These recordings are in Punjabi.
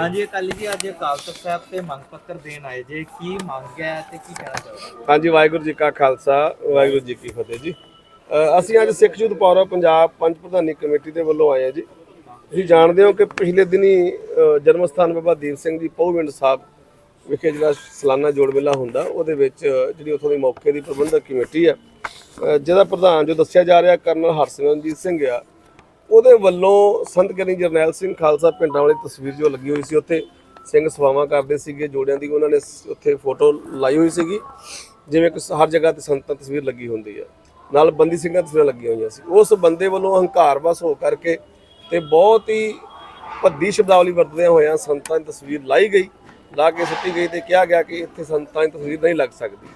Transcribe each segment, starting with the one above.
ਹਾਂਜੀ, ਅਕਾਲੀ ਜੀ, ਅੱਜ ਅਕਾਲ ਸਾਹਿਬ ਤੇ ਮੰਗ ਪੱਤਰ ਦੇਣ ਆਏ ਜੇ। ਕੀ ਮੰਗ ਹੈ ਤੇ ਕੀ ਕਹਿਣਾ ਚਾਹੋਗੇ? ਹਾਂਜੀ, ਵਾਹਿਗੁਰੂ ਜੀ ਕਾ ਖਾਲਸਾ, ਵਾਹਿਗੁਰੂ ਜੀ ਕੀ ਫਤਿਹ ਜੀ। ਅਸੀਂ ਅੱਜ ਸਿੱਖ ਯੂਥ ਪਾਵਰ ਪੰਜਾਬ ਪੰਜ ਪ੍ਰਧਾਨੀ ਕਮੇਟੀ ਦੇ ਵੱਲੋਂ ਆਏ ਹਾਂ ਜੀ। ਤੁਸੀਂ ਜਾਣਦੇ ਹੋ ਕਿ ਪਿਛਲੇ ਦਿਨੀ ਜਨਮ ਸਥਾਨ ਬਾਬਾ ਦੀਪ ਸਿੰਘ ਜੀ ਪਹੁਵਿੰਡ ਸਾਹਿਬ ਵਿਖੇ ਜਿਹੜਾ ਸਾਲਾਨਾ ਜੋੜ ਮੇਲਾ ਹੁੰਦਾ, ਉਹਦੇ ਵਿੱਚ ਜਿਹੜੀ ਉੱਥੋਂ ਦੀ ਮੌਕੇ ਦੀ ਪ੍ਰਬੰਧਕ ਕਮੇਟੀ ਆ ਜਿਹਦਾ ਪ੍ਰਧਾਨ ਜੋ ਦੱਸਿਆ ਜਾ ਰਿਹਾ, ਕਰਨਲ ਹਰਸਿਮਰਨਜੀਤ ਸਿੰਘ ਆ ਉਹਦੇ ਵੱਲੋਂ ਸੰਤ ਗਿਆਨੀ ਜਰਨੈਲ ਸਿੰਘ ਖਾਲਸਾ ਪਿੰਡਾਂ ਵਾਲੀ ਤਸਵੀਰ ਜੋ ਲੱਗੀ ਹੋਈ ਸੀ, ਉੱਥੇ ਸਿੰਘ ਸਵਾਵਾਂ ਕਰਦੇ ਸੀਗੇ, ਜੋੜਿਆਂ ਦੀ ਉਹਨਾਂ ਨੇ ਉੱਥੇ ਫੋਟੋ ਲਾਈ ਹੋਈ ਸੀਗੀ। ਜਿਵੇਂ ਕਿ ਹਰ ਜਗ੍ਹਾ ਤੇ ਸੰਤਾਂ ਦੀ ਤਸਵੀਰ ਲੱਗੀ ਹੁੰਦੀ ਆ। ਨਾਲ ਬੰਦੀ ਸਿੰਘਾਂ ਦੀਆਂ ਤਸਵੀਰਾਂ ਲੱਗੀਆਂ ਹੋਈਆਂ ਸੀ। ਉਸ ਬੰਦੇ ਵੱਲੋਂ ਹੰਕਾਰ ਵਸ ਹੋ ਕਰਕੇ ਤੇ ਬਹੁਤ ਹੀ ਭੱਦੀ ਸ਼ਬਦਾਵਲੀ ਵਰਤਦਿਆਂ ਹੋਇਆਂ ਸੰਤਾਂ ਦੀ ਤਸਵੀਰ ਲਾਈ ਗਈ। ਲਾ ਕੇ ਸੁੱਟੀ ਗਈ ਤੇ ਕਿਹਾ ਗਿਆ ਕਿ ਇੱਥੇ ਸੰਤਾਂ ਦੀ ਤਸਵੀਰ ਨਹੀਂ ਲੱਗ ਸਕਦੀ।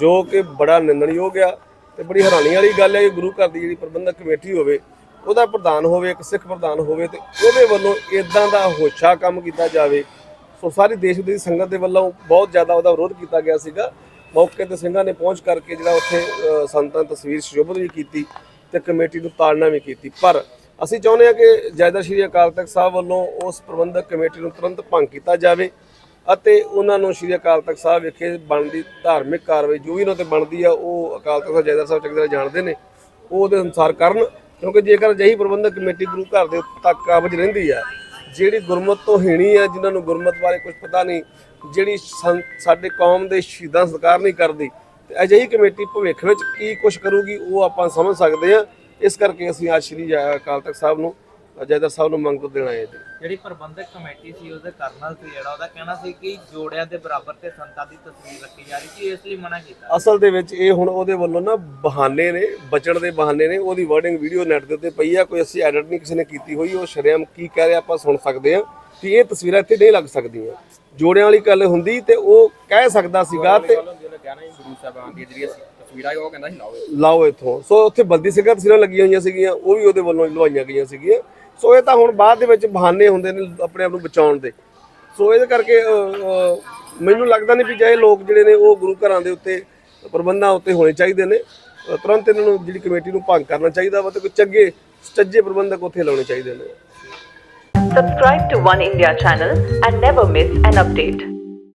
ਜੋ ਕਿ ਬੜਾ ਨਿੰਦਣਯੋਗ ਆ ਤੇ ਬੜੀ ਹੈਰਾਨੀ ਵਾਲੀ ਗੱਲ ਹੈ ਕਿ ਗੁਰੂ ਘਰ ਦੀ ਜਿਹੜੀ ਪ੍ਰਬੰਧਕ ਕਮੇਟੀ ਹੋਵੇ ਉਹਦਾ ਪ੍ਰਧਾਨ ਹੋਵੇ, ਇੱਕ ਸਿੱਖ ਪ੍ਰਧਾਨ ਹੋਵੇ ਤੇ ਉਹਦੇ ਵੱਲੋਂ ਇਦਾਂ ਦਾ ਹੋਛਾ ਕੰਮ ਕੀਤਾ ਜਾਵੇ। ਸੋ ਸਾਰੀ ਦੇਸ਼ ਦੀ ਸੰਗਤ ਦੇ ਵੱਲੋਂ ਬਹੁਤ ਜ਼ਿਆਦਾ ਉਹਦਾ ਵਿਰੋਧ ਕੀਤਾ ਗਿਆ ਸੀਗਾ। ਮੌਕੇ ਤੇ ਸਿੰਘਾਂ ਨੇ ਪਹੁੰਚ ਕਰਕੇ ਜਿਹੜਾ ਉੱਥੇ ਸੰਤਾਂ ਦੀ ਤਸਵੀਰ ਸ਼ੋਭਤ ਵੀ ਕੀਤੀ ਤੇ ਕਮੇਟੀ ਨੂੰ ਤਾੜਨਾ ਵੀ ਕੀਤੀ। ਪਰ ਅਸੀਂ ਚਾਹੁੰਦੇ ਹਾਂ ਕਿ ਜੈਦਾ ਸ਼੍ਰੀ ਅਕਾਲ ਤਖਤ ਸਾਹਿਬ ਵੱਲੋਂ ਉਸ ਪ੍ਰਬੰਧਕ ਕਮੇਟੀ ਨੂੰ ਤੁਰੰਤ ਭੰਗ ਕੀਤਾ ਜਾਵੇ ਅਤੇ ਉਹਨਾਂ ਨੂੰ ਸ਼੍ਰੀ ਅਕਾਲ ਤਖਤ ਸਾਹਿਬ ਵਿਖੇ ਬਣਦੀ ਧਾਰਮਿਕ ਕਾਰਵਾਈ ਜੋ ਵੀ ਉਹਨਾਂ ਤੇ ਬਣਦੀ ਆ, ਉਹ ਅਕਾਲ ਤਖਤ ਸਾਹਿਬ ਜਾਇਦਾ ਸਾਹਿਬ ਚੰਗੀ ਤਰ੍ਹਾਂ ਜਾਣਦੇ ਨੇ, ਉਹ ਉਹਦੇ ਅਨੁਸਾਰ ਕਰਨ ਕਿਉਂਕਿ ਜੇਕਰ ਅਜਿਹੀ ਪ੍ਰਬੰਧਕ ਕਮੇਟੀ ਗੁਰੂ ਘਰ ਦੇ ਤੱਕ ਕਾਬਜ ਰਹਿੰਦੀ ਆ, ਜਿਹੜੀ ਗੁਰਮਤ ਤੋਂ ਹੀਣੀ ਆ, ਜਿਨ੍ਹਾਂ ਨੂੰ ਗੁਰਮਤ ਬਾਰੇ ਕੁਝ ਪਤਾ ਨਹੀਂ, ਜਿਹੜੀ ਸੰ- ਸਾਡੇ ਕੌਮ ਦੇ ਸ਼ਹੀਦਾਂ ਸਤਿਕਾਰ ਨਹੀਂ ਕਰਦੀ, ਤੇ ਅਜਿਹੀ ਕਮੇਟੀ ਭਵਿੱਖ ਵਿੱਚ ਕੀ ਕੁਝ ਕਰੂਗੀ, ਉਹ ਆਪਾਂ ਸਮਝ ਸਕਦੇ ਆ। ਇਸ ਕਰਕੇ ਅਸੀਂ ਅੱਜ ਸ਼੍ਰੀ ਜੈ ਅਕਾਲ ਤਖਤ ਸਾਹਿਬ ਨੂੰ ਜੈਦਰ ਸਾਹਿਬ ਨੂੰ ਮੰਗ ਦੇਣਾ ਹੈ ਜੀ। ਜਿਹੜੀ ਪ੍ਰਬੰਧਕ ਕਮੇਟੀ ਸੀ ਉਹਦੇ ਕਰਨਲ ਸੀ ਜਿਹੜਾ ਉਹਦਾ ਕਹਿਣਾ ਸੀ ਕਿ ਜੋੜਿਆਂ ਦੇ ਬਰਾਬਰ ਤੇ ਸੰਤਾਂ ਦੀ ਤਸਵੀਰ ਰੱਖੀ ਜਾ ਰਹੀ ਸੀ ਇਸ ਲਈ ਮਨਾ ਕੀਤਾ। ਅਸਲ ਦੇ ਵਿੱਚ ਇਹ ਹੁਣ ਉਹਦੇ ਵੱਲੋਂ ਨਾ ਬਹਾਨੇ ਨੇ ਬਚਣ ਦੇ ਬਹਾਨੇ ਨੇ ਉਹਦੀ ਵਰਡਿੰਗ ਵੀਡੀਓ ਨੈਟ ਦੇ ਉੱਤੇ ਪਈ ਆ ਕੋਈ ਅਸੀਂ ਐਡਿਟ ਨਹੀਂ ਕਿਸੇ ਨੇ ਕੀਤੀ ਹੋਈ ਉਹ ਸ਼ਰੇਆਮ ਕੀ ਕਹਿ ਰਿਹਾ ਆਪਾਂ ਸੁਣ ਸਕਦੇ ਆ ਕਿ ਇਹ ਤਸਵੀਰਾਂ ਇੱਥੇ ਨਹੀਂ ਲੱਗ ਸਕਦੀਆਂ। ਜੋੜਿਆਂ ਵਾਲੀ ਗੱਲ ਹੁੰਦੀ ਤੇ ਉਹ ਕਹਿ ਸਕਦਾ ਸੀਗਾ ਤੇ ਲਾਓ ਇੱਥੋਂ। ਸੋ ਉੱਥੇ ਬੰਦੀ ਸਿੰਘਾਂ ਤਸਵੀਰਾਂ ਲੱਗੀਆਂ ਹੋਈਆਂ ਸੀਗੀਆਂ ਉਹ ਵੀ ਉਹਦੇ ਵੱਲੋਂ ਲਵਾਈਆਂ ਗਈਆਂ ਸੀਗੀਆਂ। ਸੋ ਇਹ ਤਾਂ ਹੁਣ ਬਾਅਦ ਦੇ ਵਿੱਚ ਬਹਾਨੇ ਹੁੰਦੇ ਨੇ ਆਪਣੇ ਆਪ ਨੂੰ ਬਚਾਉਣ ਦੇ ਸੋ ਇਹਦੇ ਕਰਕੇ ਮੈਨੂੰ ਲੱਗਦਾ ਨਹੀਂ ਵੀ ਜੇ ਲੋਕ ਜਿਹੜੇ ਨੇ ਉਹ ਗੁਰੂ ਘਰਾਂ ਦੇ ਉੱਤੇ ਪ੍ਰਬੰਧਾਂ ਉੱਤੇ ਹੋਣੇ ਚਾਹੀਦੇ ਨੇ ਤੁਰੰਤ ਇਹਨਾਂ ਨੂੰ ਜਿਹੜੀ ਕਮੇਟੀ ਨੂੰ ਭੰਗ ਕਰਨਾ ਚਾਹੀਦਾ ਵਾ ਤੇ ਕੋਈ ਚੰਗੇ ਸੱਜੇ ਪ੍ਰਬੰਧਕ ਉੱਥੇ ਲਾਉਣੇ ਚਾਹੀਦੇ ਨੇ Subscribe to One India channel and never miss an update.